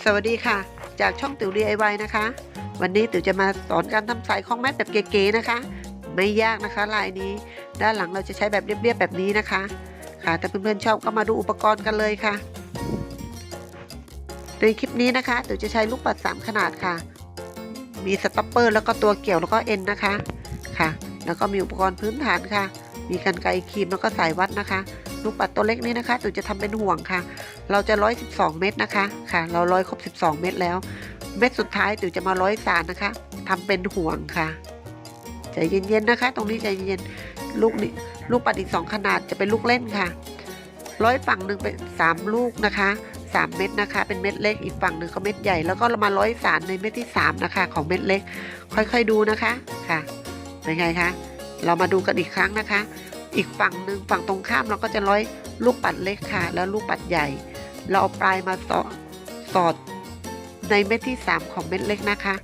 สวัสดีค่ะ จากช่องติ๋ว DIY นะคะ วันนี้ติ๋วจะมาสอนการทำสายคล้องแมทแบบเก๋ๆนะคะ ไม่ยากนะคะลายนี้ ด้านหลังเราจะใช้แบบเรียบๆแบบนี้นะคะ ค่ะถ้าเพื่อนๆชอบก็มาดูอุปกรณ์กันเลยค่ะ ในคลิปนี้นะคะติ๋วจะใช้ลูกปัด3ขนาดค่ะ มีสต็อปเปอร์แล้วก็ตัวเกี่ยวแล้วก็เอ็นนะคะค่ะ แล้วก็มีอุปกรณ์พื้นฐานค่ะ มีกันไกรครีมแล้วก็สายวัดนะคะ ลูกปัดตัวเล็กนี้นะคะติ๋จะทำเป็นห่วงค่ะ เราจะร้อยสิบสองเม็ดนะคะค่ะ เราร้อยครบสิบสองเม็ดแล้ว เม็ดสุดท้ายติ๋จะมาร้อยสารนะคะทำเป็นห่วงค่ะใจเย็นๆนะคะ ตรงนี้ใจเย็นๆลูกนี้ลูกปัดอีกสองขนาดจะเป็นลูกเล่นค่ะ ร้อยฝั่งหนึ่งเป็นสามลูกนะคะสามเม็ดนะคะ เป็นเม็ดเล็กอีกฝั่งหนึ่งก็เม็ดใหญ่แล้วก็เรามาร้อยสารในเม็ดที่สามนะคะ ของเม็ดเล็ก ค่อยๆดูนะคะค่ะเป็นไงคะ เรามาดูกันอีกครั้งนะคะ อีกฝั่งหนึ่งฝั่งตรงข้ามเราก็จะร้อยลูกปัดเล็กค่ะ แล้วลูกปัดใหญ่ เราเอาปลายมาสอดสอดในเม็ดที่ 3 ของเม็ดเล็กนะคะ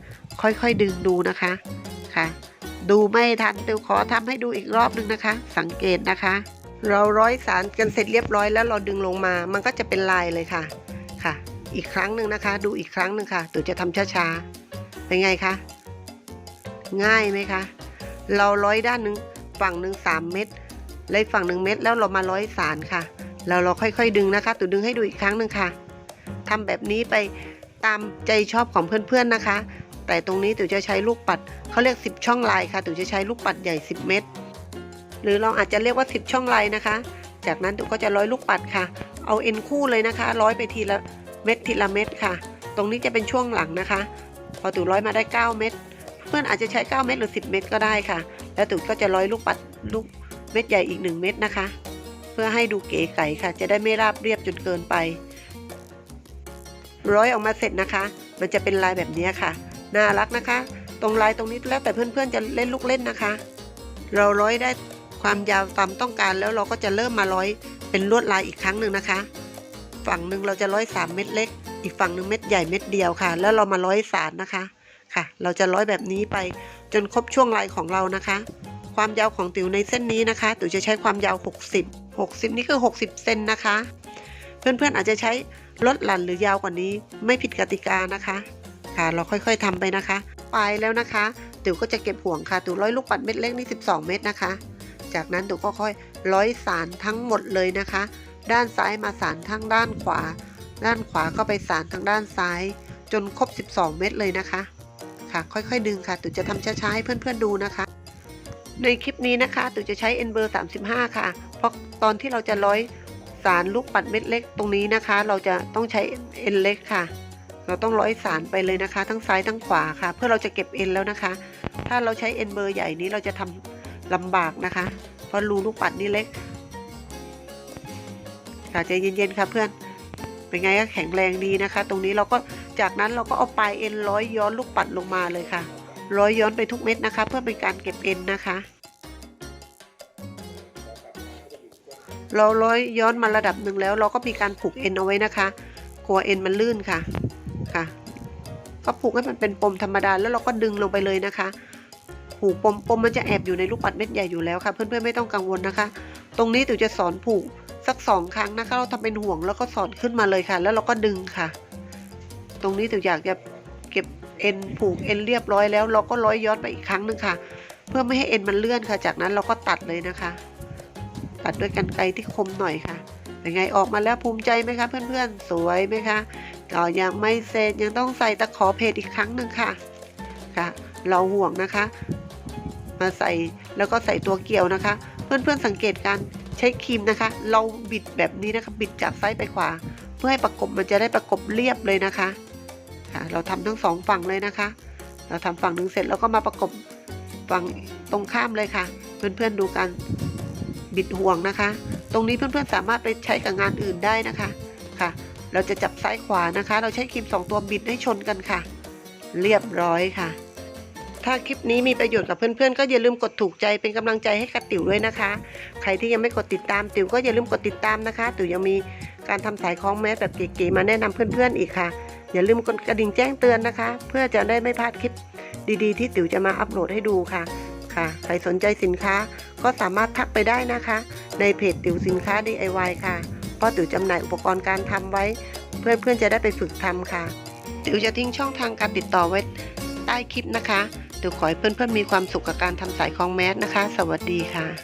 ค่อยๆดึงดูนะคะค่ะ ดูไม่ทันติวขอทำให้ดูอีกรอบนึงนะคะ สังเกตนะคะ เราร้อยสารกันเสร็จเรียบร้อยแล้วเราดึงลงมา มันก็จะเป็นลายเลยค่ะค่ะ อีกครั้งหนึ่งนะคะ ดูอีกครั้งหนึ่งค่ะตัวจะทำช้าๆเป็นไงคะง่ายไหมคะ เราร้อยด้านหนึ่งฝั่งหนึ่งสามเม็ดเลยฝั่งหนึ่งเม็ดแล้วเรามาร้อยสารค่ะแล้วเราค่อยๆดึงนะคะตัวดึงให้ดูอีกครั้งหนึ่งค่ะทำแบบนี้ไปตามใจชอบของเพื่อนๆนะคะ แต่ตรงนี้ติ๋วจะใช้ลูกปัดเขาเรียก 10 ช่องลายค่ะติ๋วจะใช้ลูกปัดใหญ่ 10 เม็ดหรือเราอาจจะเรียกว่า 10 ช่องลายนะคะ จากนั้นติ๋วก็จะร้อยลูกปัดค่ะ เอาเอ็นคู่เลยนะคะ ร้อยไปทีละเม็ดทีละเม็ดค่ะ ตรงนี้จะเป็นช่วงหลังนะคะ พอติ๋วร้อยมาได้ 9 เม็ด เพื่อนอาจจะใช้ 9 เม็ดหรือ 10 เม็ดก็ได้ค่ะ แล้วติ๋วก็จะร้อยลูกปัดลูกเม็ดใหญ่อีก 1 เม็ดนะคะ เพื่อให้ดูเก๋ไก๋ค่ะ จะได้ไม่ราบเรียบจนเกินไป ร้อยออกมาเสร็จนะคะ มันจะเป็นลายแบบนี้ค่ะ น่ารักนะคะ ตรงลายตรงนี้แล้วแต่เพื่อนๆจะเล่นลูกเล่นนะคะ เราร้อยได้ความยาวตามต้องการแล้วเราก็จะเริ่มมาร้อยเป็นลวดลายอีกครั้งหนึ่งนะคะ ฝั่งหนึ่งเราจะร้อยสามเม็ดเล็ก อีกฝั่งหนึ่งเม็ดใหญ่เม็ดเดียวค่ะ แล้วเรามาร้อยสารนะคะ ค่ะ เราจะร้อยแบบนี้ไปจนครบช่วงลายของเรานะคะ ความยาวของติ๋วในเส้นนี้นะคะ ติ๋วจะใช้ความยาว 60 60 นี่คือ 60 เซนนะคะ เพื่อนๆอาจจะใช้ลดหลั่นหรือยาวกว่านี้ ไม่ผิดกติกานะคะ ค่ะ เราค่อยๆทำไปนะคะ ไปแล้วนะคะ ติ๋วก็จะเก็บห่วงค่ะ ติ๋วร้อยลูกปัดเม็ดเล็กนี่ 12 เม็ดนะคะ จากนั้นติ๋วก็ค่อยร้อยสารทั้งหมดเลยนะคะ ด้านซ้ายมาสารทั้งด้านขวา ด้านขวาก็ไปสารทางด้านซ้าย จนครบ 12 เม็ดเลยนะคะ ค่ะ ค่อยๆ ดึงค่ะติ๋จะทำช้าๆให้เพื่อนๆดูนะคะ ในคลิปนี้นะคะติ๋จะใช้เอ็นเบอร์35 ค่ะ เพราะตอนที่เราจะร้อยสารลูกปัดเม็ดเล็กตรงนี้นะคะ เราจะต้องใช้เอ็นเล็กค่ะ เราต้องร้อยสารไปเลยนะคะ ทั้งซ้ายทั้งขวาค่ะ เพื่อเราจะเก็บเอ็นแล้วนะคะ ถ้าเราใช้เอ็นเบอร์ใหญ่นี้เราจะทำลำบากนะคะ เพราะรูลูกปัดนี่เล็กค่ะใจเย็นๆค่ะเพื่อน เป็นไงก็แข็งแรงดีนะคะ ตรงนี้เราก็จากนั้นเราก็เอาปลายเอ็นร้อยย้อนลูกปัดลงมาเลยค่ะ ร้อยย้อนไปทุกเม็ดนะคะ เพื่อเป็นการเก็บเอ็นนะคะ เราร้อยย้อนมาระดับหนึ่งแล้ว เราก็มีการผูกเอ็นเอาไว้นะคะกลัวเอ็นมันลื่นค่ะค่ะ ก็ผูกให้มันเป็นปมธรรมดาแล้วเราก็ดึงลงไปเลยนะคะผูกปมปมมันจะแอบอยู่ในลูกปัดเม็ดใหญ่อยู่แล้วค่ะ เพื่อนๆไม่ต้องกังวลนะคะ ตรงนี้ติ๋วจะสอนผูก สักสองครั้งนะคะ เราทำเป็นห่วงแล้วก็สอนขึ้นมาเลยค่ะ แล้วเราก็ดึงค่ะ ตรงนี้ติ๋วอยากจะเก็บเอ็นผูกเอ็นเรียบร้อยแล้ว เราก็ร้อยย้อนไปอีกครั้งหนึ่งค่ะ เพื่อไม่ให้เอ็นมันเลื่อนค่ะ จากนั้นเราก็ตัดเลยนะคะ ตัดด้วยกันไกรที่คมหน่อยค่ะเป็นไงออกมาแล้วภูมิใจไหมคะ เพื่อนๆ สวยไหมคะก็ยังไม่เสร็จยังต้องใส่ตะขอเพจอีกครั้งหนึ่งค่ะค่ะ เราห่วงนะคะ มาใส่แล้วก็ใส่ตัวเกี่ยวนะคะ เพื่อนๆสังเกตการ ใช้ครีมนะคะ เราบิดแบบนี้นะคะ บิดจากซ้ายไปขวา เพื่อให้ประกบมันจะได้ประกบเรียบเลยนะคะค่ะเราทำทั้งสองฝั่งเลยนะคะ เราทำฝั่งหนึ่งเสร็จแล้วก็มาประกบฝั่งตรงข้ามเลยค่ะ เพื่อนๆดูกันบิดห่วงนะคะ ตรงนี้เพื่อนๆสามารถไปใช้กับงานอื่นได้นะคะค่ะ เราจะจับซ้ายขวานะคะ เราใช้ครีมสองตัวบิดให้ชนกันค่ะ เรียบร้อยค่ะ ถ้าคลิปนี้มีประโยชน์กับเพื่อนๆ ก็อย่าลืมกดถูกใจเป็นกำลังใจให้กับติ๋วด้วยนะคะ ใครที่ยังไม่กดติดตามติ๋วก็อย่าลืมกดติดตามนะคะ ติ๋วยังมีการทำสายคล้องแมสแบบเก๋ๆมาแนะนำเพื่อนๆอีกค่ะ อย่าลืมกดกระดิ่งแจ้งเตือนนะคะ เพื่อจะได้ไม่พลาดคลิปดีๆ ที่ติ๋วจะมาอัปโหลดให้ดูค่ะ ค่ะ ใครสนใจสินค้าก็สามารถทักไปได้นะคะ ในเพจติ๋วสินค้า DIY ค่ะเพราะติ๋วจำหน่ายอุปกรณ์การทำไว้ เพื่อนๆจะได้ไปฝึกทำค่ะเดี๋วจะทิ้งช่องทางการติดต่อไว้ใต้คลิปนะคะ ดี๋ยวขอให้เพื่อนๆมีความสุขกับการทำสายคล้องแมสนะคะ สวัสดีค่ะ